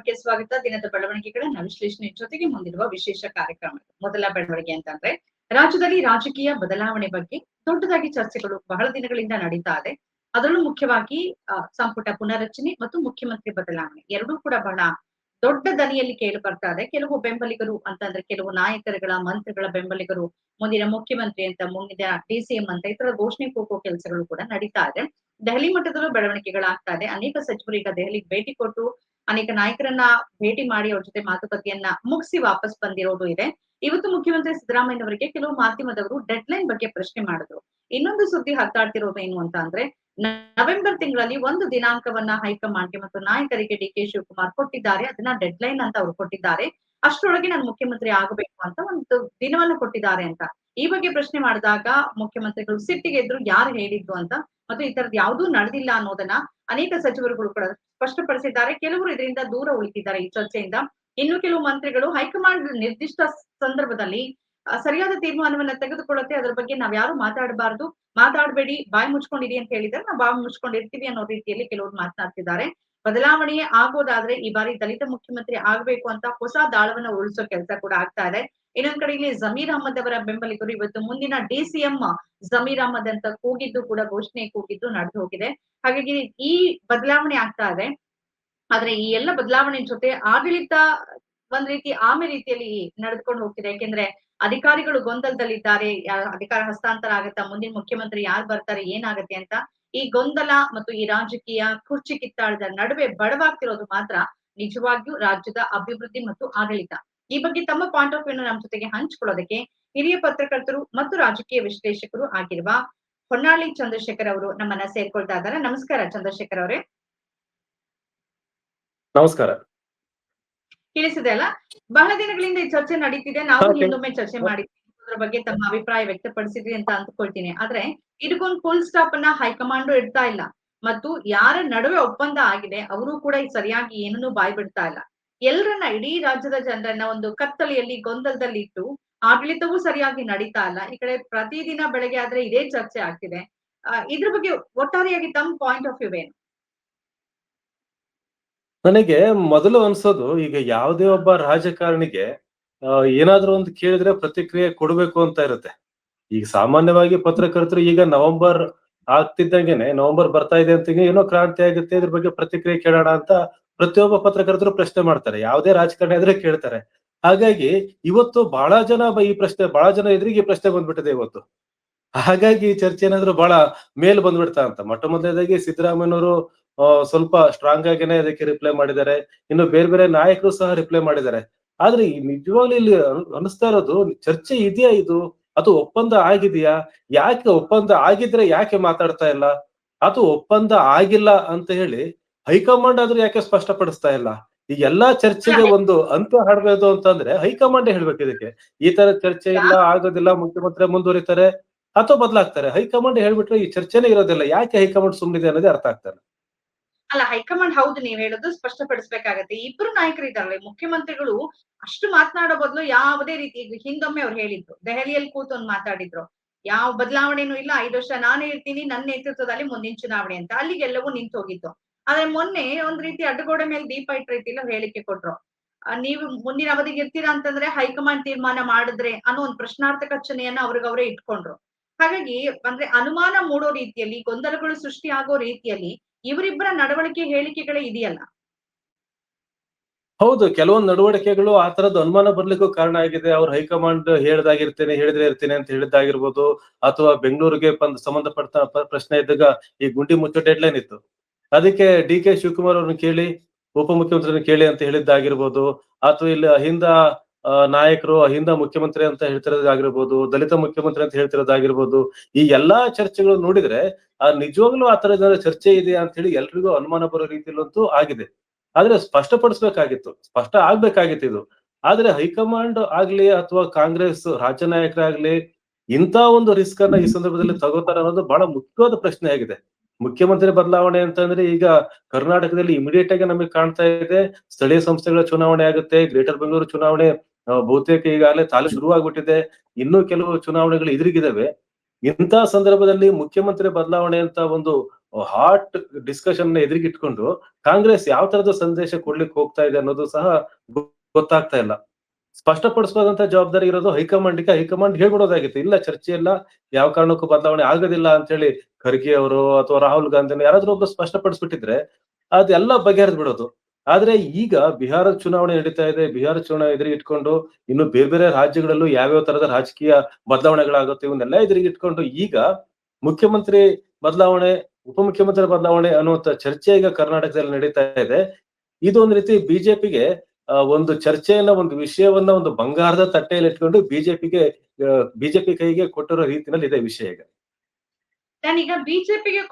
ಕಾರ್ಯಕ್ರಮಕ್ಕೆ ಸ್ವಾಗತ. ದಿನದ ಬೆಳವಣಿಗೆಗಳನ್ನ ವಿಶ್ಲೇಷಣೆ ಜೊತೆಗೆ ಮುಂದಿರುವ ವಿಶೇಷ ಕಾರ್ಯಕ್ರಮ. ಮೊದಲ ಬೆಳವಣಿಗೆ ಅಂತಂದ್ರೆ, ರಾಜ್ಯದಲ್ಲಿ ರಾಜಕೀಯ ಬದಲಾವಣೆ ಬಗ್ಗೆ ದೊಡ್ಡದಾಗಿ ಚರ್ಚೆಗಳು ಬಹಳ ದಿನಗಳಿಂದ ನಡೀತಾ ಇದೆ. ಅದರಲ್ಲೂ ಮುಖ್ಯವಾಗಿ ಸಂಪುಟ ಪುನರಚನೆ ಮತ್ತು ಮುಖ್ಯಮಂತ್ರಿ ಬದಲಾವಣೆ ಎರಡೂ ಕೂಡ ಬಹಳ ದೊಡ್ಡ ದನಿಯಲ್ಲಿ ಕೇಳಿ ಬರ್ತಾ ಇದೆ. ಕೆಲವು ಬೆಂಬಲಿಗರು ಅಂತಂದ್ರೆ ಕೆಲವು ನಾಯಕರುಗಳ, ಮಂತ್ರಿಗಳ ಬೆಂಬಲಿಗರು, ಮುಂದಿನ ಮುಖ್ಯಮಂತ್ರಿ ಅಂತ, ಮುಂದಿನ ಡಿಸಿಎಂ ಅಂತ ಇತರ ತರ ಘೋಷಣೆ ಕೂಗುವ ಕೆಲಸಗಳು ಕೂಡ ನಡೀತಾ ಇದೆ. ದೆಹಲಿ ಮಟ್ಟದಲ್ಲೂ ಬೆಳವಣಿಗೆಗಳಾಗ್ತಾ ಇದೆ. ಅನೇಕ ಸಚಿವರು ಈಗ ದೆಹಲಿಗೆ ಭೇಟಿ ಕೊಟ್ಟು, ಅನೇಕ ನಾಯಕರನ್ನ ಭೇಟಿ ಮಾಡಿ ಅವ್ರ ಜೊತೆ ಮಾತುಕತೆಯನ್ನ ಮುಗಿಸಿ ವಾಪಸ್ ಬಂದಿರೋದು ಇದೆ. ಇವತ್ತು ಮುಖ್ಯಮಂತ್ರಿ ಸಿದ್ದರಾಮಯ್ಯ ಅವರಿಗೆ ಕೆಲವು ಮಾಧ್ಯಮದವರು ಡೆಡ್ ಲೈನ್ ಬಗ್ಗೆ ಪ್ರಶ್ನೆ ಮಾಡಿದ್ರು. ಇನ್ನೊಂದು ಸುದ್ದಿ ಹತ್ತಾಡ್ತಿರೋದು ಏನು ಅಂತ ಅಂದ್ರೆ ನವೆಂಬರ್ ತಿಂಗಳಲ್ಲಿ ಒಂದು ದಿನಾಂಕವನ್ನ ಹೈಕಮಾಂಡ್ಗೆ ಮತ್ತು ನಾಯಕರಿಗೆ ಡಿ ಕೆ ಶಿವಕುಮಾರ್ ಕೊಟ್ಟಿದ್ದಾರೆ. ಅದನ್ನ ಡೆಡ್ ಲೈನ್ ಅಂತ ಅವ್ರು ಕೊಟ್ಟಿದ್ದಾರೆ. ಅಷ್ಟರೊಳಗೆ ನಾನು ಮುಖ್ಯಮಂತ್ರಿ ಆಗಬೇಕು ಅಂತ ಒಂದು ದಿನವನ್ನು ಕೊಟ್ಟಿದ್ದಾರೆ ಅಂತ. ಈ ಬಗ್ಗೆ ಪ್ರಶ್ನೆ ಮಾಡಿದಾಗ ಮುಖ್ಯಮಂತ್ರಿಗಳು ಸಿಟ್ಟಿಗೆ ಎದ್ರು ಯಾರು ಹೇಳಿದ್ರು ಅಂತ ಮತ್ತು ಈ ತರದ್ ಯಾವುದೂ ನಡೆದಿಲ್ಲ ಅನ್ನೋದನ್ನ ಅನೇಕ ಸಚಿವರುಗಳು ಕೂಡ ಸ್ಪಷ್ಟಪಡಿಸಿದ್ದಾರೆ. ಕೆಲವರು ಇದರಿಂದ ದೂರ ಉಳಿತಿದ್ದಾರೆ ಈ ಚರ್ಚೆಯಿಂದ. ಇನ್ನು ಕೆಲವು ಮಂತ್ರಿಗಳು ಹೈಕಮಾಂಡ್ ನಿರ್ದಿಷ್ಟ ಸಂದರ್ಭದಲ್ಲಿ ಸರಿಯಾದ ತೀರ್ಮಾನವನ್ನ ತೆಗೆದುಕೊಳ್ಳುತ್ತೆ. ಅದ್ರ ಬಗ್ಗೆ ನಾವ್ ಯಾರು ಮಾತಾಡಬಾರ್ದು. ಮಾತಾಡಬೇಡಿ, ಬಾಯಿ ಮುಚ್ಕೊಂಡಿರಿ ಅಂತ ಹೇಳಿದ್ರೆ ನಾವು ಬಾಯಿ ಮುಚ್ಕೊಂಡಿರ್ತೀವಿ ಅನ್ನೋ ರೀತಿಯಲ್ಲಿ ಕೆಲವರು ಮಾತನಾಡ್ತಿದ್ದಾರೆ. ಬದಲಾವಣೆಯೇ ಆಗೋದಾದ್ರೆ ಈ ಬಾರಿ ದಲಿತ ಮುಖ್ಯಮಂತ್ರಿ ಆಗ್ಬೇಕು ಅಂತ ಹೊಸ ದಾಳವನ್ನ ಉಳಿಸೋ ಕೆಲಸ ಕೂಡ ಆಗ್ತಾ ಇದೆ. ಇನ್ನೊಂದ್ ಕಡೆ ಇಲ್ಲಿ ಜಮೀರ್ ಅಹಮದ್ ಅವರ ಬೆಂಬಲಿಗರು ಇವತ್ತು ಮುಂದಿನ ಡಿಸಿಎಂ ಜಮೀರ್ ಅಹಮದ್ ಅಂತ ಕೂಗಿದ್ದು ಕೂಡ ಘೋಷಣೆ ಕೂಗಿದ್ದು ನಡೆದು ಹೋಗಿದೆ. ಹಾಗಾಗಿ ಈ ಬದಲಾವಣೆ ಆಗ್ತಾ ಇದೆ. ಆದ್ರೆ ಈ ಎಲ್ಲ ಬದಲಾವಣೆ ಜೊತೆ ಆಡಳಿತ ಒಂದ್ ರೀತಿ ಆಮೆ ರೀತಿಯಲ್ಲಿ ನಡೆದುಕೊಂಡು ಹೋಗ್ತಿದೆ. ಯಾಕೆಂದ್ರೆ ಅಧಿಕಾರಿಗಳು ಗೊಂದಲದಲ್ಲಿದ್ದಾರೆ ಅಧಿಕಾರ ಹಸ್ತಾಂತರ ಆಗತ್ತಾ, ಮುಂದಿನ ಮುಖ್ಯಮಂತ್ರಿ ಯಾರು ಬರ್ತಾರೆ, ಏನಾಗತ್ತೆ ಅಂತ ಈ ಗೊಂದಲ ಮತ್ತು ಈ ರಾಜಕೀಯ ಕುರ್ಚಿ ಕಿತ್ತಾಳದ ನಡುವೆ ಬಡವಾಗ್ತಿರೋದು ಮಾತ್ರ ನಿಜವಾಗಿಯೂ ರಾಜ್ಯದ ಅಭಿವೃದ್ಧಿ ಮತ್ತು ಆಡಳಿತ. ಈ ಬಗ್ಗೆ ತಮ್ಮ ಪಾಯಿಂಟ್ ಆಫ್ ವ್ಯೂ ನಮ್ಮ ಜೊತೆಗೆ ಹಂಚಿಕೊಳ್ಳೋದಕ್ಕೆ ಹಿರಿಯ ಪತ್ರಕರ್ತರು ಮತ್ತು ರಾಜಕೀಯ ವಿಶ್ಲೇಷಕರು ಆಗಿರುವ ಹೊನ್ನಾಳಿ ಚಂದ್ರಶೇಖರ್ ಅವರು ನಮ್ಮನ್ನ ಸೇರ್ಕೊಳ್ತಾ ಇದ್ದಾರೆ. ನಮಸ್ಕಾರ ಚಂದ್ರಶೇಖರ್ ಅವರೇ. ನಮಸ್ಕಾರ. ಕೇಳಿಸಿದೆ ಅಲ್ಲ? ಬಹಳ ದಿನಗಳಿಂದ ಈ ಚರ್ಚೆ ನಡೀತಿದೆ. ನಾವು ಇನ್ನೊಮ್ಮೆ ಚರ್ಚೆ ಮಾಡಿದ್ವಿ. ಅದ್ರ ಬಗ್ಗೆ ತಮ್ಮ ಅಭಿಪ್ರಾಯ ವ್ಯಕ್ತಪಡಿಸಿದ್ರಿ ಅಂತ ಅಂದ್ಕೊಳ್ತೀನಿ. ಆದ್ರೆ ಇದಕ್ಕೊಂದು ಫುಲ್ ಸ್ಟಾಪ್ ಅನ್ನ ಹೈಕಮಾಂಡ್ ಇಡ್ತಾ ಇಲ್ಲ. ಮತ್ತು ಯಾರ ನಡುವೆ ಒಪ್ಪಂದ ಆಗಿದೆ ಅವರು ಕೂಡ ಸರಿಯಾಗಿ ಏನನ್ನು ಬಾಯ್ ಬಿಡ್ತಾ ಇಲ್ಲ. ಎಲ್ಲರನ್ನ ಇಡೀ ರಾಜ್ಯದ ಜನರನ್ನ ಒಂದು ಕತ್ತಲೆಯಲ್ಲಿ ಗೊಂದಲದಲ್ಲಿ ಇಟ್ಟು ಆಡಳಿತವೂ ಸರಿಯಾಗಿ ನಡೀತಾ ಇಲ್ಲ. ಈ ಕಡೆ ಪ್ರತಿದಿನ ಬೆಳಗ್ಗೆ ಆದ್ರೆ ಇದೇ ಚರ್ಚೆ ಆಗ್ತಿದೆ. ಇದ್ರ ಬಗ್ಗೆ ಒಟ್ಟಾರೆಯಾಗಿ ತಮ್ಮ ಪಾಯಿಂಟ್ ಆಫ್ ವ್ಯೂ ಏನು? ನನಗೆ ಮೊದಲು ಅನ್ಸೋದು, ಈಗ ಯಾವುದೇ ಒಬ್ಬ ರಾಜಕಾರಣಿಗೆ ಏನಾದ್ರೂ ಒಂದು ಕೇಳಿದ್ರೆ ಪ್ರತಿಕ್ರಿಯೆ ಕೊಡ್ಬೇಕು ಅಂತ ಇರುತ್ತೆ. ಈಗ ಸಾಮಾನ್ಯವಾಗಿ ಪತ್ರಕರ್ತರು ಈಗ ನವೆಂಬರ್ ಆಗ್ತಿದ್ದಂಗೆನೆ, ನವೆಂಬರ್ ಬರ್ತಾ ಇದೆ ಅಂತ ಏನೋ ಕ್ರಾಂತಿ ಆಗುತ್ತೆ, ಇದ್ರ ಬಗ್ಗೆ ಪ್ರತಿಕ್ರಿಯೆ ಕೇಳೋಣ ಅಂತ ಪ್ರತಿಯೊಬ್ಬ ಪತ್ರಕರ್ತರು ಪ್ರಶ್ನೆ ಮಾಡ್ತಾರೆ. ಯಾವುದೇ ರಾಜಕಾರಣಿ ಆದ್ರೆ ಕೇಳ್ತಾರೆ. ಹಾಗಾಗಿ ಇವತ್ತು ಬಹಳ ಜನ ಈ ಪ್ರಶ್ನೆ, ಬಹಳ ಜನ ಎದುರಿಗೆ ಈ ಪ್ರಶ್ನೆ ಬಂದ್ಬಿಟ್ಟಿದೆ ಇವತ್ತು. ಹಾಗಾಗಿ ಈ ಚರ್ಚೆ ಏನಾದ್ರು ಬಹಳ ಮೇಲ್ ಬಂದ್ಬಿಡ್ತಾ ಅಂತ. ಮೊಟ್ಟ ಮೊದಲನೇದಾಗಿ ಸಿದ್ದರಾಮಯ್ಯನವರು ಸ್ವಲ್ಪ ಸ್ಟ್ರಾಂಗ್ ಆಗಿನೇ ಅದಕ್ಕೆ ರಿಪ್ಲೈ ಮಾಡಿದ್ದಾರೆ. ಇನ್ನು ಬೇರೆ ಬೇರೆ ನಾಯಕರು ಸಹ ರಿಪ್ಲೈ ಮಾಡಿದ್ದಾರೆ. ಆದ್ರೆ ನಿಜವಾಗ್ಲೂ ಇಲ್ಲಿ ಅನ್- ಅನಿಸ್ತಾ ಇರೋದು ಚರ್ಚೆ ಇದೆಯಾ ಇದು? ಅದು ಒಪ್ಪಂದ ಆಗಿದೆಯಾ? ಯಾಕೆ ಒಪ್ಪಂದ ಆಗಿದ್ರೆ ಯಾಕೆ ಮಾತಾಡ್ತಾ ಇಲ್ಲ? ಅದು ಒಪ್ಪಂದ ಆಗಿಲ್ಲ ಅಂತ ಹೇಳಿ ಹೈಕಮಾಂಡ್ ಆದ್ರೂ ಯಾಕೆ ಸ್ಪಷ್ಟಪಡಿಸ್ತಾ ಇಲ್ಲ? ಈ ಎಲ್ಲಾ ಚರ್ಚೆಗೆ ಒಂದು ಅಂತ್ಯ ಹಾಡ್ಬೇಕು ಅಂತಂದ್ರೆ ಹೈಕಮಾಂಡ್ ಹೇಳ್ಬೇಕು ಇದಕ್ಕೆ? ಈ ತರ ಚರ್ಚೆ ಇಲ್ಲ ಆಗೋದಿಲ್ಲ ಮುಖ್ಯಮಂತ್ರಿ ಮುಂದುವರಿತಾರೆ ಅಥವಾ ಬದಲಾಗ್ತಾರೆ. ಹೈಕಮಾಂಡ್ ಹೇಳ್ಬಿಟ್ರೆ ಈ ಚರ್ಚೆನೇ ಇರೋದಿಲ್ಲ. ಯಾಕೆ ಹೈಕಮಾಂಡ್ ಸುಮ್ಮನಿದೆ ಅನ್ನೋದೇ ಅರ್ಥ ಆಗ್ತಾ ಇಲ್ಲ. ಅಲ್ಲ, ಹೈಕಮಾಂಡ್ ಹೌದು ನೀವ್ ಹೇಳೋದು ಸ್ಪಷ್ಟಪಡಿಸ್ಬೇಕಾಗತ್ತೆ. ಇಬ್ರು ನಾಯಕರು ಇದ್ದಾರಲ್ಲ ಮುಖ್ಯಮಂತ್ರಿಗಳು ಅಷ್ಟು ಮಾತನಾಡೋ ಬದಲು ಯಾವುದೇ ರೀತಿ ಹಿಂದೊಮ್ಮೆ ಅವ್ರು ಹೇಳಿದ್ರು, ದೆಹಲಿಯಲ್ಲಿ ಕೂತು ಒಂದು ಮಾತಾಡಿದ್ರು, ಯಾವ ಬದಲಾವಣೆನೂ ಇಲ್ಲ, ಐದು ವರ್ಷ ನಾನೇ ಇರ್ತೀನಿ ನನ್ನ ನೇತೃತ್ವದಲ್ಲಿ ಮುಂದಿನ ಚುನಾವಣೆ ಅಂತ ಅಲ್ಲಿಗೆಲ್ಲವೂ ನಿಂತು ಹೋಗಿತ್ತು ಆದ್ರೆ ಮೊನ್ನೆ ಒಂದ್ ರೀತಿ ಅಡ್ಡಗೋಡೆ ಮೇಲೆ ದೀಪ ಇಟ್ಟ ರೀತಿ ಅವ್ರು ಹೇಳಿಕೆ ಕೊಟ್ರು. ನೀವು ಮುಂದಿನ ಅವಧಿಗೆ ಇರ್ತೀರಾ ಅಂತಂದ್ರೆ ಹೈಕಮಾಂಡ್ ತೀರ್ಮಾನ ಮಾಡಿದ್ರೆ ಅನ್ನೋ ಒಂದು ಪ್ರಶ್ನಾರ್ಥಕ ಚಿಹ್ನೆಯನ್ನ ಅವರೇ ಇಟ್ಕೊಂಡ್ರು. ಹಾಗಾಗಿ ಅಂದ್ರೆ ಅನುಮಾನ ಮೂಡೋ ರೀತಿಯಲ್ಲಿ, ಗೊಂದಲಗಳು ಸೃಷ್ಟಿ ಆಗೋ ರೀತಿಯಲ್ಲಿ ಇವರಿಬ್ಬರ ನಡವಳಿಕೆ ಹೇಳಿಕೆಗಳೇ ಇದೆಯಲ್ಲ? ಹೌದು ಕೆಲವೊಂದು ನಡವಳಿಕೆಗಳು ಆ ತರದ ಅನುಮಾನ ಬರ್ಲಿಕ್ಕೂ ಕಾರಣ ಆಗಿದೆ. ಅವ್ರು ಹೈಕಮಾಂಡ್ ಹೇಳ್ದಾಗಿರ್ತೇನೆ ಹೇಳಿದ್ರೆ ಇರ್ತೇನೆ ಅಂತ ಹೇಳಿದ್ದಾಗಿರ್ಬೋದು ಅಥವಾ ಬೆಂಗಳೂರಿಗೆ ಸಂಬಂಧಪಟ್ಟ ಪ್ರಶ್ನೆ ಇದ್ದಾಗ ಈ ಗುಂಡಿ ಮುಚ್ಚೋ ಡೆಡ್ಲೈನ್ ಇತ್ತು. ಅದಕ್ಕೆ ಡಿ ಕೆ ಶಿವಕುಮಾರ್ ಅವ್ರನ್ನ ಕೇಳಿ ಉಪಮುಖ್ಯಮಂತ್ರಿನ ಕೇಳಿ ಅಂತ ಹೇಳಿದ್ದಾಗಿರ್ಬೋದು ಅಥವಾ ಇಲ್ಲಿ ಅಹಿಂದ ಆ, ನಾಯಕರು, ಅಹಿಂದ ಮುಖ್ಯಮಂತ್ರಿ ಅಂತ ಹೇಳ್ತಿರೋದಾಗಿರ್ಬೋದು, ದಲಿತ ಮುಖ್ಯಮಂತ್ರಿ ಅಂತ ಹೇಳ್ತಿರೋದಾಗಿರ್ಬೋದು, ಈ ಎಲ್ಲಾ ಚರ್ಚೆಗಳು ನೋಡಿದ್ರೆ ಆ ನಿಜವಾಗ್ಲೂ ಆ ತರದ ಚರ್ಚೆ ಇದೆ ಅಂತ ಹೇಳಿ ಎಲ್ರಿಗೂ ಅನುಮಾನ ಬರೋ ರೀತಿಯಲ್ಲಂತೂ ಆಗಿದೆ. ಆದ್ರೆ ಸ್ಪಷ್ಟಪಡಿಸ್ಬೇಕಾಗಿತ್ತು, ಸ್ಪಷ್ಟ ಆಗ್ಬೇಕಾಗಿತ್ತು ಇದು. ಆದ್ರೆ ಹೈಕಮಾಂಡ್ ಆಗ್ಲಿ ಅಥವಾ ಕಾಂಗ್ರೆಸ್ ರಾಜ್ಯ ನಾಯಕರಾಗ್ಲಿ ಇಂತ ಒಂದು ರಿಸ್ಕ್ ಅನ್ನ ಈ ಸಂದರ್ಭದಲ್ಲಿ ತಗೋತಾರ ಅನ್ನೋದು ಬಹಳ ಮುಖ್ಯವಾದ ಪ್ರಶ್ನೆ ಆಗಿದೆ. ಮುಖ್ಯಮಂತ್ರಿ ಬದಲಾವಣೆ ಅಂತಂದ್ರೆ ಈಗ ಕರ್ನಾಟಕದಲ್ಲಿ ಇಮಿಡಿಯೇಟ್ ಆಗಿ ನಮಗೆ ಕಾಣ್ತಾ ಇದೆ. ಸ್ಥಳೀಯ ಸಂಸ್ಥೆಗಳ ಚುನಾವಣೆ ಆಗುತ್ತೆ ಗ್ರೇಟರ್ ಬೆಂಗಳೂರು ಚುನಾವಣೆ ಬಹುತೇಕ ಈಗಾಗಲೇ ತಾಲೆ ಶುರುವಾಗ್ಬಿಟ್ಟಿದೆ. ಇನ್ನೂ ಕೆಲವು ಚುನಾವಣೆಗಳು ಎದುರಿಗಿದಾವೆ. ಇಂಥ ಸಂದರ್ಭದಲ್ಲಿ ಮುಖ್ಯಮಂತ್ರಿ ಬದಲಾವಣೆ ಅಂತ ಒಂದು ಹಾಟ್ ಡಿಸ್ಕಷನ್ ಎದುರಿಗಿಟ್ಕೊಂಡು ಕಾಂಗ್ರೆಸ್ ಯಾವ ತರದ ಸಂದೇಶ ಕೊಡ್ಲಿಕ್ಕೆ ಹೋಗ್ತಾ ಇದೆ ಅನ್ನೋದು ಸಹ ಗೊತ್ತಾಗ್ತಾ ಇಲ್ಲ. ಸ್ಪಷ್ಟಪಡಿಸಬಹುದಂತ ಜವಾಬ್ದಾರಿ ಇರೋದು ಹೈಕಮಾಂಡ್ಗೆ. ಹೈಕಮಾಂಡ್ ಹೇಳ್ಬಿಡೋದಾಗಿತ್ತು, ಇಲ್ಲ ಚರ್ಚೆ ಇಲ್ಲ, ಯಾವ ಕಾರಣಕ್ಕೂ ಬದಲಾವಣೆ ಆಗೋದಿಲ್ಲ ಅಂತ ಹೇಳಿ ಖರ್ಗೆ ಅವರು ಅಥವಾ ರಾಹುಲ್ ಗಾಂಧಿ ಯಾರಾದ್ರೂ ಒಬ್ರು ಸ್ಪಷ್ಟಪಡಿಸ್ಬಿಟ್ಟಿದ್ರೆ ಅದೆಲ್ಲ ಬಗೆಹರಿದ್ ಬಿಡೋದು ಆದ್ರೆ ಈಗ ಬಿಹಾರ ಚುನಾವಣೆ ನಡೀತಾ ಇದೆ. ಬಿಹಾರ ಚುನಾವಣೆ ಎದುರಿಗೆ ಇಟ್ಕೊಂಡು ಇನ್ನು ಬೇರೆ ಬೇರೆ ರಾಜ್ಯಗಳಲ್ಲೂ ಯಾವ್ಯಾವ ತರದ ರಾಜಕೀಯ ಬದಲಾವಣೆಗಳಾಗುತ್ತೆ ಇವನ್ನೆಲ್ಲ ಎದುರಿಗೆ ಇಟ್ಕೊಂಡು ಈಗ ಮುಖ್ಯಮಂತ್ರಿ ಬದಲಾವಣೆ ಉಪಮುಖ್ಯಮಂತ್ರಿ ಬದಲಾವಣೆ ಅನ್ನುವಂತ ಚರ್ಚೆ ಈಗ ಕರ್ನಾಟಕದಲ್ಲಿ ನಡೀತಾ ಇದೆ. ಇದು ಒಂದು ರೀತಿ ಬಿಜೆಪಿಗೆ ಒಂದು ಚರ್ಚೆಯನ್ನ ಒಂದು ವಿಷಯವನ್ನ ಒಂದು ಬಂಗಾರದ ತಟ್ಟೆಯಲ್ಲಿ ಇಟ್ಕೊಂಡು ಬಿಜೆಪಿಗೆ ಬಿಜೆಪಿ ಕೈಗೆ ಕೊಟ್ಟಿರೋ ರೀತಿನಲ್ಲಿ ಇದೆ ವಿಷಯ ಈಗ. ನಾನೀಗ ಬಿಜೆಪಿಗೆ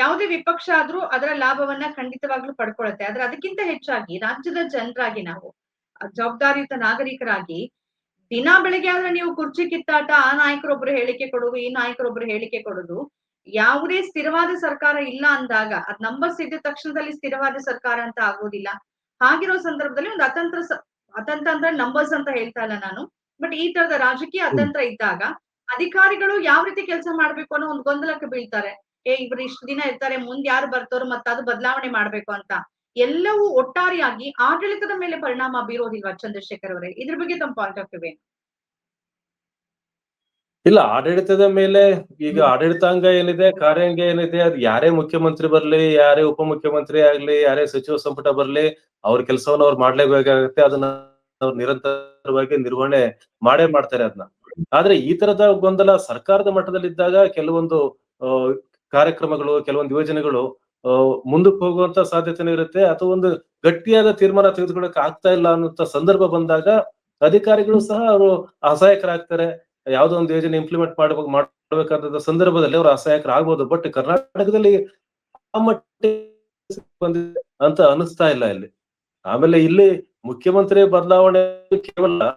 ಯಾವುದೇ ವಿಪಕ್ಷ ಆದ್ರೂ ಅದರ ಲಾಭವನ್ನ ಖಂಡಿತವಾಗ್ಲೂ ಪಡ್ಕೊಳತ್ತೆ. ಆದ್ರೆ ಅದಕ್ಕಿಂತ ಹೆಚ್ಚಾಗಿ ರಾಜ್ಯದ ಜನರಾಗಿ ನಾವು, ಜವಾಬ್ದಾರಿಯುತ ನಾಗರಿಕರಾಗಿ ದಿನ ಬೆಳಗ್ಗೆ ಆದ್ರೆ ನೀವು ಕುರ್ಚಿ ಕಿತ್ತಾಟ, ಆ ನಾಯಕರೊಬ್ರು ಹೇಳಿಕೆ ಕೊಡೋದು, ಈ ನಾಯಕರೊಬ್ರು ಹೇಳಿಕೆ ಕೊಡುದು, ಯಾವುದೇ ಸ್ಥಿರವಾದ ಸರ್ಕಾರ ಇಲ್ಲ ಅಂದಾಗ, ಅದ್ ನಂಬರ್ ಸಿದ್ದ ತಕ್ಷಣದಲ್ಲಿ ಸ್ಥಿರವಾದ ಸರ್ಕಾರ ಅಂತ ಆಗೋದಿಲ್ಲ. ಹಾಗಿರೋ ಸಂದರ್ಭದಲ್ಲಿ ಒಂದು ಅತಂತ್ರ ಅತಂತ್ರ ಅಂದ್ರೆ ನಂಬರ್ಸ್ ಅಂತ ಹೇಳ್ತಾ ಇಲ್ಲ ನಾನು. ಬಟ್ ಈ ತರದ ರಾಜಕೀಯ ಅತಂತ್ರ ಇದ್ದಾಗ, ಅಧಿಕಾರಿಗಳು ಯಾವ ರೀತಿ ಕೆಲಸ ಮಾಡ್ಬೇಕು ಅನ್ನೋ ಒಂದು ಗೊಂದಲಕ್ಕೆ ಬೀಳ್ತಾರೆ. ಏ ಇವ್ರು ಇಷ್ಟು ದಿನ ಇರ್ತಾರೆ ಮುಂದೆ ಯಾರು ಬರ್ತಾರೋ ಮತ್ತೆ ಅದು ಬದಲಾವಣೆ ಮಾಡ್ಬೇಕು ಅಂತ. ಎಲ್ಲವೂ ಒಟ್ಟಾರೆಯಾಗಿ ಆಡಳಿತದ ಮೇಲೆ ಪರಿಣಾಮ ಬೀರೋದಿಲ್ವಾ ಚಂದ್ರಶೇಖರ್ ಅವರೇ? ಇದ್ರ ಬಗ್ಗೆ ತಮ್ಮ ಪಾಯಿಂಟ್ ಆಫ್ ವ್ಯೂ ಏನು? ಇಲ್ಲ ಆಡಳಿತದ ಮೇಲೆ ಈಗ ಆಡಳಿತಾಂಗ ಏನಿದೆ ಕಾರ್ಯಾಂಗ ಏನಿದೆ ಅದು ಯಾರೇ ಮುಖ್ಯಮಂತ್ರಿ ಬರ್ಲಿ ಯಾರೇ ಉಪಮುಖ್ಯಮಂತ್ರಿ ಆಗ್ಲಿ ಯಾರೇ ಸಚಿವ ಸಂಪುಟ ಬರ್ಲಿ ಅವ್ರ ಕೆಲಸವನ್ನ ಅವ್ರು ಮಾಡ್ಲೇಬೇಕಾಗತ್ತೆ ಅದನ್ನ ಅವ್ರು ನಿರಂತರವಾಗಿ ನಿರ್ವಹಣೆ ಮಾಡೇ ಮಾಡ್ತಾರೆ ಅದನ್ನ ಆದ್ರೆ ಈ ತರದ ಗೊಂದಲ ಸರ್ಕಾರದ ಮಟ್ಟದಲ್ಲಿದ್ದಾಗ ಕೆಲವೊಂದು ಆ, ಕಾರ್ಯಕ್ರಮಗಳು ಕೆಲವೊಂದು ಯೋಜನೆಗಳು ಮುಂದಕ್ಕೆ ಹೋಗುವಂತ ಸಾಧ್ಯತೆನೂ ಇರುತ್ತೆ. ಅಥವಾ ಒಂದು ಗಟ್ಟಿಯಾದ ತೀರ್ಮಾನ ತೆಗೆದುಕೊಳ್ಳಕ್ ಆಗ್ತಾ ಇಲ್ಲ ಅನ್ನುವಂತ ಸಂದರ್ಭ ಬಂದಾಗ ಅಧಿಕಾರಿಗಳು ಸಹ ಅವರು ಅಸಹಾಯಕರಾಗ್ತಾರೆ. ಯಾವುದೋ ಒಂದು ಯೋಜನೆ ಇಂಪ್ಲಿಮೆಂಟ್ ಮಾಡ್ಬೇಕು ಮಾಡಬೇಕಾದ ಸಂದರ್ಭದಲ್ಲಿ ಅವರು ಅಸಹಾಯಕರಾಗ್ಬೋದು. ಬಟ್ ಕರ್ನಾಟಕದಲ್ಲಿ ಆ ಬಂದಿದೆ ಅಂತ ಅನಿಸ್ತಾ ಇಲ್ಲ ಇಲ್ಲಿ. ಆಮೇಲೆ ಇಲ್ಲಿ ಮುಖ್ಯಮಂತ್ರಿ ಬದಲಾವಣೆ ಕೇವಲ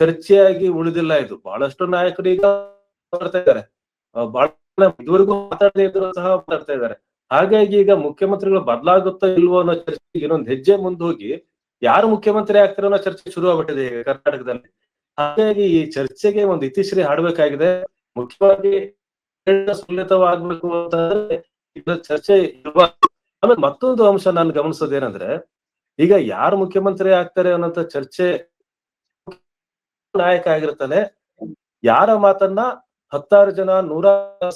ಚರ್ಚೆಯಾಗಿ ಉಳಿದಿಲ್ಲ ಇದು. ಬಹಳಷ್ಟು ನಾಯಕರು ಈಗ ಬರ್ತಾ ಇದ್ದಾರೆ. ಬಹಳ ಇದುವರೆಗೂ ಮಾತಾಡದೇ ಇದ್ರು ಸಹ ಮಾತಾಡ್ತಾ ಇದ್ದಾರೆ. ಹಾಗಾಗಿ ಈಗ ಮುಖ್ಯಮಂತ್ರಿಗಳು ಬದಲಾಗುತ್ತೋ ಇಲ್ವೋ ಅನ್ನೋ ಚರ್ಚೆ ಇನ್ನೊಂದು ಹೆಜ್ಜೆ ಮುಂದೆ ಹೋಗಿ ಯಾರು ಮುಖ್ಯಮಂತ್ರಿ ಆಗ್ತಾರೆ ಅನ್ನೋ ಚರ್ಚೆ ಶುರು ಆಗ್ಬಿಟ್ಟಿದೆ ಈಗ ಕರ್ನಾಟಕದಲ್ಲಿ. ಹಾಗಾಗಿ ಈ ಚರ್ಚೆಗೆ ಒಂದು ಇತಿಶ್ರೀ ಹಾಡ್ಬೇಕಾಗಿದೆ. ಮುಖ್ಯವಾಗಿ ಸುಲಿತವಾಗ್ಬೇಕು ಅಂತಂದ್ರೆ ಚರ್ಚೆ. ಆಮೇಲೆ ಮತ್ತೊಂದು ಅಂಶ ನಾನು ಗಮನಿಸೋದೇನಂದ್ರೆ, ಈಗ ಯಾರು ಮುಖ್ಯಮಂತ್ರಿ ಆಗ್ತಾರೆ ಅನ್ನೋಂತ ಚರ್ಚೆ ನಾಯಕ ಆಗಿರ್ತಾನೆ ಯಾರ ಮಾತನ್ನ ಹತ್ತಾರು ಜನ ನೂರ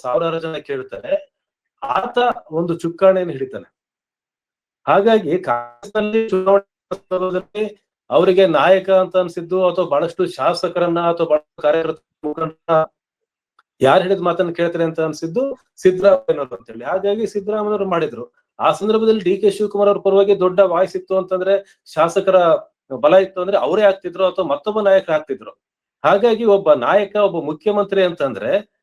ಸಾವಿರಾರು ಜನ ಕೇಳ್ತಾರೆ. ಆತ ಒಂದು ಚುಕ್ಕಾಣಿಯನ್ನು ಹಿಡಿತಾನೆ. ಹಾಗಾಗಿ ಕಾಂಗ್ರೆಸ್ನಲ್ಲಿ ಚುನಾವಣೆ ಅವರಿಗೆ ನಾಯಕ ಅಂತ ಅನ್ಸಿದ್ದು ಅಥವಾ ಬಹಳಷ್ಟು ಶಾಸಕರನ್ನ ಅಥವಾ ಬಹಳಷ್ಟು ಕಾರ್ಯಕರ್ತ ಮುಖಂಡರನ್ನ ಯಾರು ಹೇಳಿದ ಮಾತನ್ನ ಕೇಳ್ತಾರೆ ಅಂತ ಅನ್ಸಿದ್ದು ಸಿದ್ದರಾಮಯ್ಯನವರು ಅಂತ ಹೇಳಿ. ಹಾಗಾಗಿ ಸಿದ್ದರಾಮಯ್ಯನವರು ಮಾಡಿದ್ರು. ಆ ಸಂದರ್ಭದಲ್ಲಿ ಡಿ ಕೆ ಶಿವಕುಮಾರ್ ಅವ್ರ ಪರವಾಗಿ ದೊಡ್ಡ ವಾಯ್ಸ್ ಇತ್ತು ಅಂತಂದ್ರೆ ಶಾಸಕರ ಬಲ ಇತ್ತು ಅಂದ್ರೆ ಅವರೇ ಆಗ್ತಿದ್ರು ಅಥವಾ ಮತ್ತೊಬ್ಬ ನಾಯಕ ಆಗ್ತಿದ್ರು. ಹಾಗಾಗಿ ಒಬ್ಬ ನಾಯಕ ಒಬ್ಬ ಮುಖ್ಯಮಂತ್ರಿ ಅಂತಂದ್ರೆ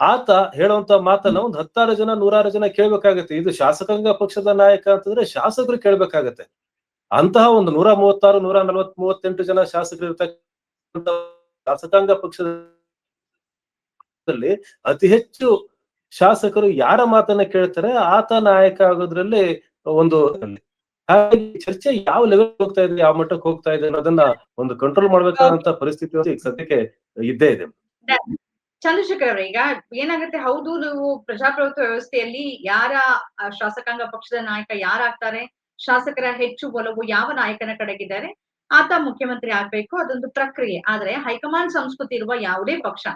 ಆತ ಹೇಳುವಂತ ಮಾತನ್ನ ಒಂದು ಹತ್ತಾರು ಜನ ನೂರಾರು ಜನ ಕೇಳ್ಬೇಕಾಗತ್ತೆ. ಇದು ಶಾಸಕಾಂಗ ಪಕ್ಷದ ನಾಯಕ ಅಂತಂದ್ರೆ ಶಾಸಕರು ಕೇಳ್ಬೇಕಾಗತ್ತೆ. ಅಂತಹ ಒಂದು ನೂರ ಮೂವತ್ತಾರು ನೂರ ನಲವತ್ ಮೂವತ್ತೆಂಟು ಜನ ಶಾಸಕರು ಇರ್ತಕ್ಕಂಥ ಶಾಸಕಾಂಗ ಪಕ್ಷದಲ್ಲಿ ಅತಿ ಹೆಚ್ಚು ಶಾಸಕರು ಯಾರ ಮಾತನ್ನ ಕೇಳ್ತಾರೆ? ಆತ ನಾಯಕ ಆಗೋದ್ರಲ್ಲಿ ಒಂದು ಹಾಗಾಗಿ ಚರ್ಚೆ ಯಾವ ಲೆವೆಲ್ ಹೋಗ್ತಾ ಇದೆ, ಯಾವ ಮಟ್ಟಕ್ಕೆ ಹೋಗ್ತಾ ಇದೆ ಅನ್ನೋದನ್ನ ಒಂದು ಕಂಟ್ರೋಲ್ ಮಾಡ್ಬೇಕಾದಂತ ಪರಿಸ್ಥಿತಿ ಈಗ ಸದ್ಯಕ್ಕೆ ಇದ್ದೇ ಇದೆ. ಚಂದ್ರಶೇಖರ್ ಅವರೇ, ಈಗ ಏನಾಗುತ್ತೆ, ಹೌದು, ನೀವು ಪ್ರಜಾಪ್ರಭುತ್ವ ವ್ಯವಸ್ಥೆಯಲ್ಲಿ ಯಾರ ಶಾಸಕಾಂಗ ಪಕ್ಷದ ನಾಯಕ ಯಾರಾಗ್ತಾರೆ, ಶಾಸಕರ ಹೆಚ್ಚು ಒಲವು ಯಾವ ನಾಯಕನ ಕಡೆಗಿದ್ದಾರೆ, ಆತ ಮುಖ್ಯಮಂತ್ರಿ ಆಗ್ಬೇಕು, ಅದೊಂದು ಪ್ರಕ್ರಿಯೆ. ಆದ್ರೆ ಹೈಕಮಾಂಡ್ ಸಂಸ್ಕೃತಿ ಇರುವ ಯಾವುದೇ ಪಕ್ಷ,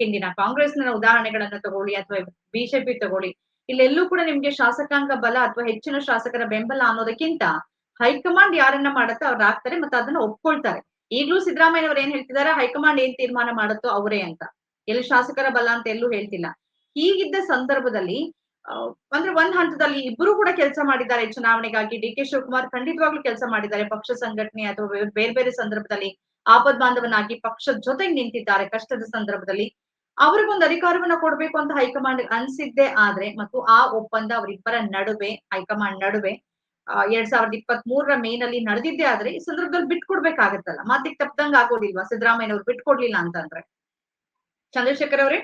ಹಿಂದಿನ ಕಾಂಗ್ರೆಸ್ನ ಉದಾಹರಣೆಗಳನ್ನ ತಗೊಳ್ಳಿ ಅಥವಾ ಬಿಜೆಪಿ ತಗೊಳ್ಳಿ ಇಲ್ಲೆಲ್ಲೂ ಕೂಡ ನಿಮ್ಗೆ ಶಾಸಕಾಂಗ ಬಲ ಅಥವಾ ಹೆಚ್ಚಿನ ಶಾಸಕರ ಬೆಂಬಲ ಅನ್ನೋದಕ್ಕಿಂತ ಹೈಕಮಾಂಡ್ ಯಾರನ್ನ ಮಾಡತ್ತೋ ಅವ್ರು ಆಗ್ತಾರೆ ಮತ್ತೆ ಅದನ್ನ ಒಪ್ಕೊಳ್ತಾರೆ. ಈಗಲೂ ಸಿದ್ದರಾಮಯ್ಯ ಅವ್ರು ಏನ್ ಹೇಳ್ತಿದ್ದಾರೆ ಹೈಕಮಾಂಡ್ ಏನ್ ತೀರ್ಮಾನ ಮಾಡುತ್ತೋ ಅವರೇ ಅಂತ. ಎಲ್ಲಿ ಶಾಸಕರ ಬಲ ಅಂತ ಎಲ್ಲೂ ಹೇಳ್ತಿಲ್ಲ. ಹೀಗಿದ್ದ ಸಂದರ್ಭದಲ್ಲಿ ಅಂದ್ರೆ ಒಂದ್ ಹಂತದಲ್ಲಿ ಇಬ್ಬರು ಕೂಡ ಕೆಲಸ ಮಾಡಿದ್ದಾರೆ ಚುನಾವಣೆಗಾಗಿ. ಡಿ ಕೆ ಶಿವಕುಮಾರ್ ಖಂಡಿತವಾಗ್ಲೂ ಕೆಲಸ ಮಾಡಿದ್ದಾರೆ. ಪಕ್ಷ ಸಂಘಟನೆ ಅಥವಾ ಬೇರೆ ಬೇರೆ ಸಂದರ್ಭದಲ್ಲಿ ಆಪದ್ ಬಾಂಧವನಾಗಿ ಪಕ್ಷದ ಜೊತೆಗೆ ನಿಂತಿದ್ದಾರೆ ಕಷ್ಟದ ಸಂದರ್ಭದಲ್ಲಿ. ಅವ್ರಿಗೊಂದು ಅಧಿಕಾರವನ್ನ ಕೊಡ್ಬೇಕು ಅಂತ ಹೈಕಮಾಂಡ್ ಅನ್ಸಿದ್ದೆ ಆದ್ರೆ ಮತ್ತು ಆ ಒಪ್ಪಂದ ಅವರಿಬ್ಬರ ನಡುವೆ, ಹೈಕಮಾಂಡ್ ನಡುವೆ ಎರಡ್ ಸಾವಿರದ ಇಪ್ಪತ್ತ್ ಮೂರರ ಮೇ ನಲ್ಲಿ ನಡೆದಿದ್ದೇ ಆದ್ರೆ ಈ ಸಂದರ್ಭದಲ್ಲಿ ಬಿಟ್ಕೊಡ್ಬೇಕಾಗತ್ತಲ್ಲ. ಮಾತಿಗೆ ತಪ್ಪದಂಗ ಆಗೋದಿಲ್ವಾ? ಸಿದ್ದರಾಮಯ್ಯ ಅವ್ರು ಬಿಟ್ಕೊಡ್ಲಿಲ್ಲ ಅಂತಂದ್ರೆ. ಚಂದ್ರಶೇಖರ್ ಅವರೇ,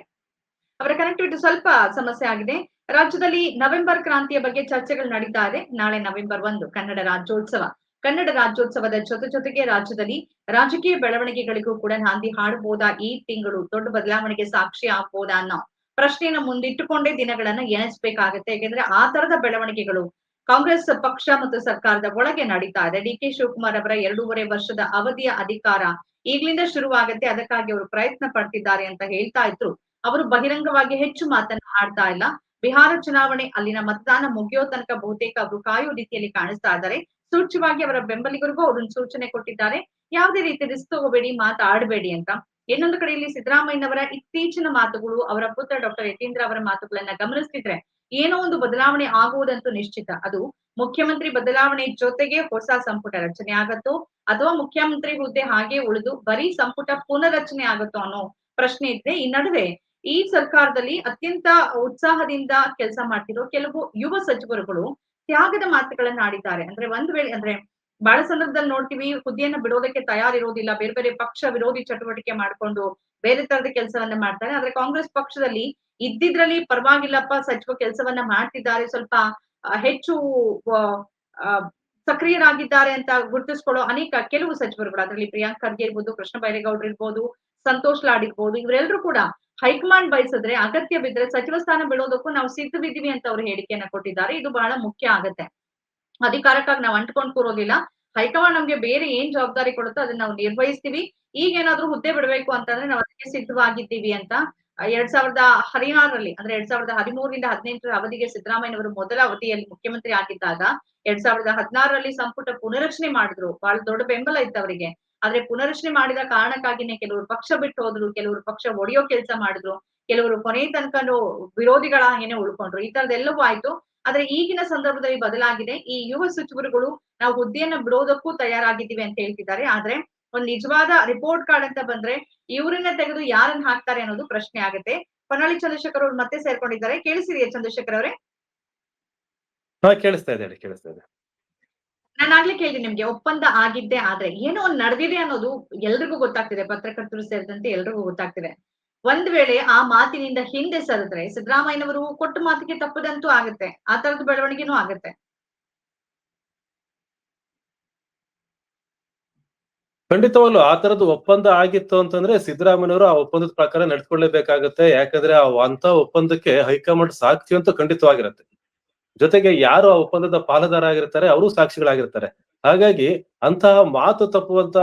ಅವರ ಕನೆಕ್ಟಿವಿಟಿ ಸ್ವಲ್ಪ ಸಮಸ್ಯೆ ಆಗಿದೆ. ರಾಜ್ಯದಲ್ಲಿ ನವೆಂಬರ್ ಕ್ರಾಂತಿಯ ಬಗ್ಗೆ ಚರ್ಚೆಗಳು ನಡೀತಾ ಇದೆ. ನಾಳೆ ನವೆಂಬರ್ ಒಂದು, ಕನ್ನಡ ರಾಜ್ಯೋತ್ಸವ. ಕನ್ನಡ ರಾಜ್ಯೋತ್ಸವದ ಜೊತೆ ಜೊತೆಗೆ ರಾಜ್ಯದಲ್ಲಿ ರಾಜಕೀಯ ಬೆಳವಣಿಗೆಗಳಿಗೂ ಕೂಡ ನಾಂದಿ ಹಾಡಬಹುದಾ ಈ ತಿಂಗಳು ದೊಡ್ಡ ಬದಲಾವಣೆಗೆ ಸಾಕ್ಷಿ ಆಗ್ಬೋದಾ ಅನ್ನೋ ಪ್ರಶ್ನೆಯನ್ನ ಮುಂದಿಟ್ಟುಕೊಂಡೇ ದಿನಗಳನ್ನ ಎಣಿಸ್ಬೇಕಾಗತ್ತೆ. ಯಾಕೆಂದ್ರೆ ಆ ತರದ ಬೆಳವಣಿಗೆಗಳು ಕಾಂಗ್ರೆಸ್ ಪಕ್ಷ ಮತ್ತು ಸರ್ಕಾರದ ಒಳಗೆ ನಡೀತಾ ಇದೆ. ಡಿ ಕೆ ಶಿವಕುಮಾರ್ ಅವರ ಎರಡೂವರೆ ವರ್ಷದ ಅವಧಿಯ ಅಧಿಕಾರ ಈಗ್ಲಿಂದ ಶುರುವಾಗತ್ತೆ. ಅದಕ್ಕಾಗಿ ಅವರು ಪ್ರಯತ್ನ ಪಡ್ತಿದ್ದಾರೆ ಅಂತ ಹೇಳ್ತಾ ಇದ್ರು. ಅವರು ಬಹಿರಂಗವಾಗಿ ಹೆಚ್ಚು ಮಾತನ್ನ ಆಡ್ತಾ ಇಲ್ಲ. ಬಿಹಾರ ಚುನಾವಣೆ ಅಲ್ಲಿನ ಮತದಾನ ಮುಗಿಯೋ ತನಕ ಬಹುತೇಕ ಅವರು ಕಾಯೋ ರೀತಿಯಲ್ಲಿ ಕಾಣಿಸ್ತಾ ಇದ್ದಾರೆ. ಸೂಚ್ಯವಾಗಿ ಅವರ ಬೆಂಬಲಿಗರಿಗೂ ಅವ್ರನ್ನ ಸೂಚನೆ ಕೊಟ್ಟಿದ್ದಾರೆ. ಯಾವುದೇ ರೀತಿ ರಿಸ್ಕ್ ತಗೋಬೇಡಿ, ಮಾತಾಡಬೇಡಿ ಅಂತ. ಇನ್ನೊಂದು ಕಡೆಯಲ್ಲಿ ಸಿದ್ದರಾಮಯ್ಯನವರ ಇತ್ತೀಚಿನ ಮಾತುಗಳು, ಅವರ ಪುತ್ರ ಡಾಕ್ಟರ್ ಯತೀಂದ್ರ ಅವರ ಮಾತುಗಳನ್ನ ಗಮನಿಸ್ತಿದ್ರೆ ಏನೋ ಒಂದು ಬದಲಾವಣೆ ಆಗುವುದಂತೂ ನಿಶ್ಚಿತ. ಅದು ಮುಖ್ಯಮಂತ್ರಿ ಬದಲಾವಣೆ ಜೊತೆಗೆ ಹೊಸ ಸಂಪುಟ ರಚನೆ ಆಗತ್ತೋ, ಅಥವಾ ಮುಖ್ಯಮಂತ್ರಿ ಹುದ್ದೆ ಹಾಗೆ ಉಳಿದು ಬರೀ ಸಂಪುಟ ಪುನರಚನೆ ಆಗತ್ತೋ ಅನ್ನೋ ಪ್ರಶ್ನೆ ಇದೆ ಈ ನಡುವೆ ಈ ಸರ್ಕಾರದಲ್ಲಿ ಅತ್ಯಂತ ಉತ್ಸಾಹದಿಂದ ಕೆಲಸ ಮಾಡ್ತಿರೋ ಕೆಲವು ಯುವ ಸಚಿವರುಗಳು ತ್ಯಾಗದ ಮಾತುಗಳನ್ನ ಆಡಿದ್ದಾರೆ. ಅಂದ್ರೆ ಒಂದ್ ವೇಳೆ ಅಂದ್ರೆ ಬಹಳ ಸಂದರ್ಭದಲ್ಲಿ ನೋಡ್ತೀವಿ, ಹುದ್ದೆಯನ್ನ ಬಿಡೋದಕ್ಕೆ ತಯಾರಿರೋದಿಲ್ಲ, ಬೇರೆ ಬೇರೆ ಪಕ್ಷ ವಿರೋಧಿ ಚಟುವಟಿಕೆ ಮಾಡ್ಕೊಂಡು ಬೇರೆ ತರದ ಕೆಲಸವನ್ನ ಮಾಡ್ತಾರೆ. ಆದ್ರೆ ಕಾಂಗ್ರೆಸ್ ಪಕ್ಷದಲ್ಲಿ ಇದ್ದಿದ್ರಲ್ಲಿ ಪರವಾಗಿಲ್ಲಪ್ಪ, ಸಚಿವ ಕೆಲಸವನ್ನ ಮಾಡ್ತಿದ್ದಾರೆ. ಸ್ವಲ್ಪ ಹೆಚ್ಚು ಸಕ್ರಿಯರಾಗಿದ್ದಾರೆ ಅಂತ ಗುರುತಿಸ್ಕೊಳ್ಳೋ ಅನೇಕ ಕೆಲವು ಸಚಿವರುಗಳು. ಅದರಲ್ಲಿ ಪ್ರಿಯಾಂಕ್ ಖರ್ಗೆ ಇರ್ಬೋದು, ಕೃಷ್ಣ ಬೈರೇಗೌಡ್ರು ಇರ್ಬೋದು, ಸಂತೋಷ್ ಲಾಡ್ ಇರ್ಬೋದು ಇವರೆಲ್ಲರೂ ಕೂಡ ಹೈಕಮಾಂಡ್ ಬಯಸಿದ್ರೆ ಅಗತ್ಯ ಬಿದ್ರೆ ಸಚಿವ ಸ್ಥಾನ ಬಿಡೋದಕ್ಕೂ ನಾವು ಸಿದ್ಧವಿದ್ದೀವಿ ಅಂತ ಅವ್ರು ಹೇಳಿಕೆಯನ್ನ ಕೊಟ್ಟಿದ್ದಾರೆ. ಇದು ಬಹಳ ಮುಖ್ಯ ಆಗತ್ತೆ. ಅಧಿಕಾರಕ್ಕಾಗಿ ನಾವು ಅಂಟ್ಕೊಂಡ್ ಕೂರೋದಿಲ್ಲ. ಹೈಕಮಾಂಡ್ ನಮ್ಗೆ ಬೇರೆ ಏನ್ ಜವಾಬ್ದಾರಿ ಕೊಡುತ್ತೋ ಅದನ್ನ ನಾವು ನಿರ್ವಹಿಸ್ತೀವಿ. ಈಗ ಏನಾದ್ರೂ ಹುದ್ದೆ ಬಿಡಬೇಕು ಅಂತಂದ್ರೆ ನಾವು ಅದಕ್ಕೆ ಸಿದ್ಧವಾಗಿದ್ದೀವಿ ಅಂತ ಎರಡ್ ಸಾವಿರದ ಹದಿನಾರರಲ್ಲಿ ಅಂದ್ರೆ ಎರಡ್ ಸಾವಿರದ ಹದಿಮೂರರಿಂದ ಹದಿನೆಂಟರ ಅವಧಿಗೆ ಸಿದ್ದರಾಮಯ್ಯನವರು ಮೊದಲ ಅವಧಿಯಲ್ಲಿ ಮುಖ್ಯಮಂತ್ರಿ ಆಗಿದ್ದಾಗ ಎರಡ್ ಸಾವಿರದ ಹದಿನಾರರಲ್ಲಿ ಸಂಪುಟ ಪುನರಚನೆ ಮಾಡಿದ್ರು. ಬಹಳ ದೊಡ್ಡ ಬೆಂಬಲ ಇತ್ತು ಅವರಿಗೆ. ಆದ್ರೆ ಪುನರಚನೆ ಮಾಡಿದ ಕಾರಣಕ್ಕಾಗಿನೇ ಕೆಲವರು ಪಕ್ಷ ಬಿಟ್ಟು ಹೋದ್ರು, ಕೆಲವರು ಪಕ್ಷ ಒಡೆಯೋ ಕೆಲಸ ಮಾಡಿದ್ರು, ಕೆಲವರು ಕೊನೆ ತನಕನೂ ವಿರೋಧಿಗಳ ಹಾಗೇನೆ ಉಳ್ಕೊಂಡ್ರು. ಈ ತರದೆಲ್ಲವೂ ಆಯ್ತು. ಆದ್ರೆ ಈಗಿನ ಸಂದರ್ಭದಲ್ಲಿ ಬದಲಾಗಿದೆ. ಈ ಯುವ ಸಚಿವರುಗಳು ನಾವು ಹುದ್ದೆಯನ್ನ ಬಿಡೋದಕ್ಕೂ ತಯಾರಾಗಿದ್ದೀವಿ ಅಂತ ಹೇಳ್ತಿದ್ದಾರೆ. ಆದ್ರೆ ಒಂದ್ ನಿಜವಾದ ರಿಪೋರ್ಟ್ ಕಾರ್ಡ್ ಅಂತ ಬಂದ್ರೆ ಇವ್ರನ್ನ ತೆಗೆದು ಯಾರನ್ನ ಹಾಕ್ತಾರೆ ಅನ್ನೋದು ಪ್ರಶ್ನೆ ಆಗುತ್ತೆ. ಪೊನ್ನಾಳಿ ಚಂದ್ರಶೇಖರ್ ಅವ್ರು ಮತ್ತೆ ಸೇರ್ಕೊಂಡಿದ್ದಾರೆ. ಕೇಳಿಸಿದೆಯಾ ಚಂದ್ರಶೇಖರ್ ಅವರೇ? ಕೇಳಿಸ್ತಾ ಇದೆ ಕೇಳಿಸ್ತಾ ಇದೆ. ನಾನು ಆಗ್ಲೇ ಕೇಳಿದೆ ನಿಮ್ಗೆ, ಒಪ್ಪಂದ ಆಗಿದ್ದೆ ಆದ್ರೆ ಏನೋ ಒಂದ್ ನಡೆದಿದೆ ಅನ್ನೋದು ಎಲ್ರಿಗೂ ಗೊತ್ತಾಗ್ತಿದೆ, ಪತ್ರಕರ್ತರು ಸೇರಿದಂತೆ ಎಲ್ರಿಗೂ ಗೊತ್ತಾಗ್ತಿದೆ. ಒಂದ್ ವೇಳೆ ಆ ಮಾತಿನಿಂದ ಹಿಂದೆ ಸರಿದ್ರೆ, ಸಿದ್ದರಾಮಯ್ಯನವರು ಕೊಟ್ಟ ಮಾತಿಗೆ ತಪ್ಪದಂತೂ ಆಗುತ್ತೆ, ಆ ತರದ ಬೆಳವಣಿಗೆನೂ ಆಗುತ್ತೆ. ಖಂಡಿತವಾಗ್ಲು ಆ ತರದ ಒಪ್ಪಂದ ಆಗಿತ್ತು ಅಂತಂದ್ರೆ ಸಿದ್ದರಾಮಯ್ಯನವರು ಆ ಒಪ್ಪಂದದ ಪ್ರಕಾರ ನಡ್ಕೊಳ್ಳೇಬೇಕಾಗತ್ತೆ ಯಾಕಂದ್ರೆ ಆ ಅಂತ ಒಪ್ಪಂದಕ್ಕೆ ಹೈಕಮಾಂಡ್ ಸಾಕ್ಷಿ ಅಂತೂ ಖಂಡಿತವಾಗಿರುತ್ತೆ. ಜೊತೆಗೆ ಯಾರು ಆ ಒಪ್ಪಂದದ ಪಾಲುದಾರ ಆಗಿರ್ತಾರೆ ಅವರು ಸಾಕ್ಷಿಗಳಾಗಿರ್ತಾರೆ. ಹಾಗಾಗಿ ಅಂತಹ ಮಾತು ತಪ್ಪುವಂತ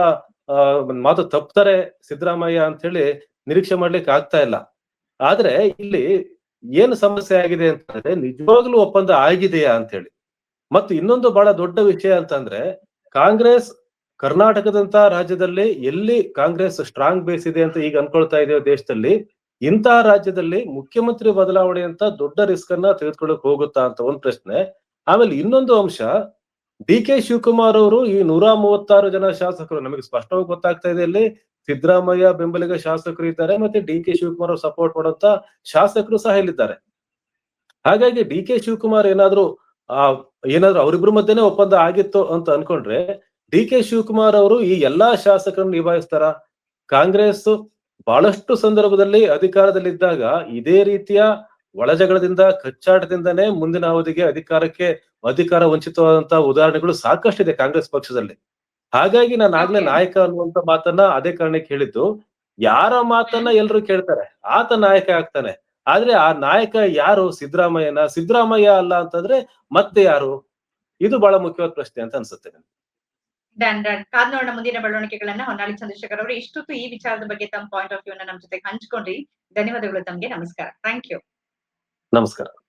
ಮಾತು ತಪ್ತಾರೆ ಸಿದ್ದರಾಮಯ್ಯ ಅಂತ ಹೇಳಿ ನಿರೀಕ್ಷೆ ಮಾಡ್ಲಿಕ್ಕೆ ಆಗ್ತಾ ಇಲ್ಲ. ಆದ್ರೆ ಇಲ್ಲಿ ಏನು ಸಮಸ್ಯೆ ಆಗಿದೆ ಅಂತಂದ್ರೆ, ನಿಜವಾಗ್ಲೂ ಒಪ್ಪಂದ ಆಗಿದೆಯಾ ಅಂತ ಹೇಳಿ ಮತ್ತು ಇನ್ನೊಂದು ಬಹಳ ದೊಡ್ಡ ವಿಷಯ ಅಂತಂದ್ರೆ, ಕಾಂಗ್ರೆಸ್ ಕರ್ನಾಟಕದಂತ ರಾಜ್ಯದಲ್ಲಿ ಎಲ್ಲಿ ಕಾಂಗ್ರೆಸ್ ಸ್ಟ್ರಾಂಗ್ ಬೇಸ್ ಇದೆ ಅಂತ ಈಗ ಅನ್ಕೊಳ್ತಾ ಇದೆಯೋ ದೇಶದಲ್ಲಿ ಇಂತಹ ರಾಜ್ಯದಲ್ಲಿ ಮುಖ್ಯಮಂತ್ರಿ ಬದಲಾವಣೆ ಅಂತ ದೊಡ್ಡ ರಿಸ್ಕ್ ಅನ್ನ ತೆಗೆದುಕೊಳ್ಳಕ್ ಹೋಗುತ್ತಾ ಅಂತ ಒಂದ್ ಪ್ರಶ್ನೆ. ಆಮೇಲೆ ಇನ್ನೊಂದು ಅಂಶ, ಡಿ ಕೆ ಶಿವಕುಮಾರ್ ಅವರು ಈ ನೂರ ಮೂವತ್ತಾರು ಜನ ಶಾಸಕರು, ನಮಗೆ ಸ್ಪಷ್ಟವಾಗಿ ಗೊತ್ತಾಗ್ತಾ ಇದೆ ಇಲ್ಲಿ, ಸಿದ್ದರಾಮಯ್ಯ ಬೆಂಬಲಿಗ ಶಾಸಕರು ಇದ್ದಾರೆ, ಮತ್ತೆ ಡಿ ಕೆ ಶಿವಕುಮಾರ್ ಅವರು ಸಪೋರ್ಟ್ ಮಾಡುವಂತ ಶಾಸಕರು ಸಹ ಇಲ್ಲಿದ್ದಾರೆ. ಹಾಗಾಗಿ ಡಿ ಕೆ ಶಿವಕುಮಾರ್ ಏನಾದ್ರು, ಆ, ಏನಾದ್ರು ಅವರಿಬ್ರು ಮಧ್ಯೆನೆ ಒಪ್ಪಂದ ಆಗಿತ್ತು ಅಂತ ಅನ್ಕೊಂಡ್ರೆ, ಡಿ ಕೆ ಶಿವಕುಮಾರ್ ಅವರು ಈ ಎಲ್ಲಾ ಶಾಸಕರನ್ನು ನಿಭಾಯಿಸ್ತಾರ? ಕಾಂಗ್ರೆಸ್ ಬಹಳಷ್ಟು ಸಂದರ್ಭದಲ್ಲಿ ಅಧಿಕಾರದಲ್ಲಿದ್ದಾಗ ಇದೇ ರೀತಿಯ ಒಳಜಗಳದಿಂದ ಕಚ್ಚಾಟದಿಂದನೇ ಮುಂದಿನ ಅವಧಿಗೆ ಅಧಿಕಾರಕ್ಕೆ ಅಧಿಕಾರ ವಂಚಿತವಾದಂತಹ ಉದಾಹರಣೆಗಳು ಸಾಕಷ್ಟಿದೆ ಕಾಂಗ್ರೆಸ್ ಪಕ್ಷದಲ್ಲಿ. ಹಾಗಾಗಿ ನಾನು ಆಗ್ಲೇ ನಾಯಕ ಅನ್ನುವಂತ ಮಾತನ್ನ ಅದೇ ಕಾರಣಕ್ಕೆ ಹೇಳಿದ್ದು ಯಾರ ಮಾತನ್ನ ಎಲ್ರು ಕೇಳ್ತಾರೆ? ಆತ ನಾಯಕ ಆಗ್ತಾನೆ. ಆದ್ರೆ ಆ ನಾಯಕ ಯಾರು? ಸಿದ್ದರಾಮಯ್ಯನ? ಸಿದ್ದರಾಮಯ್ಯ ಅಲ್ಲ ಅಂತಂದ್ರೆ ಮತ್ತೆ ಯಾರು? ಇದು ಬಹಳ ಮುಖ್ಯವಾದ ಪ್ರಶ್ನೆ ಅಂತ ಅನ್ಸುತ್ತೆ ನನಗೆ. ಡನ್ ಡನ್ ಕಾದ್ ನೋಡೋಣ ಮುಂದಿನ ಬೆಳವಣಿಗೆಗಳನ್ನ ಹೊನ್ನಾಳಿ ಚಂದ್ರಶೇಖರ್ ಅವರು, ಇಷ್ಟೊತ್ತು ಈ ವಿಚಾರದ ಬಗ್ಗೆ ತಮ್ಮ ಪಾಯಿಂಟ್ ಆಫ್ ವ್ಯೂ ನಮ್ಮ ನಮ್ ಜೊತೆ ಹಂಚ್ಕೊಂಡ್ರಿ. ಧನ್ಯವಾದಗಳು ತಮ್ಗೆ. ನಮಸ್ಕಾರ. ಥ್ಯಾಂಕ್ ಯು ನಮಸ್ಕಾರ.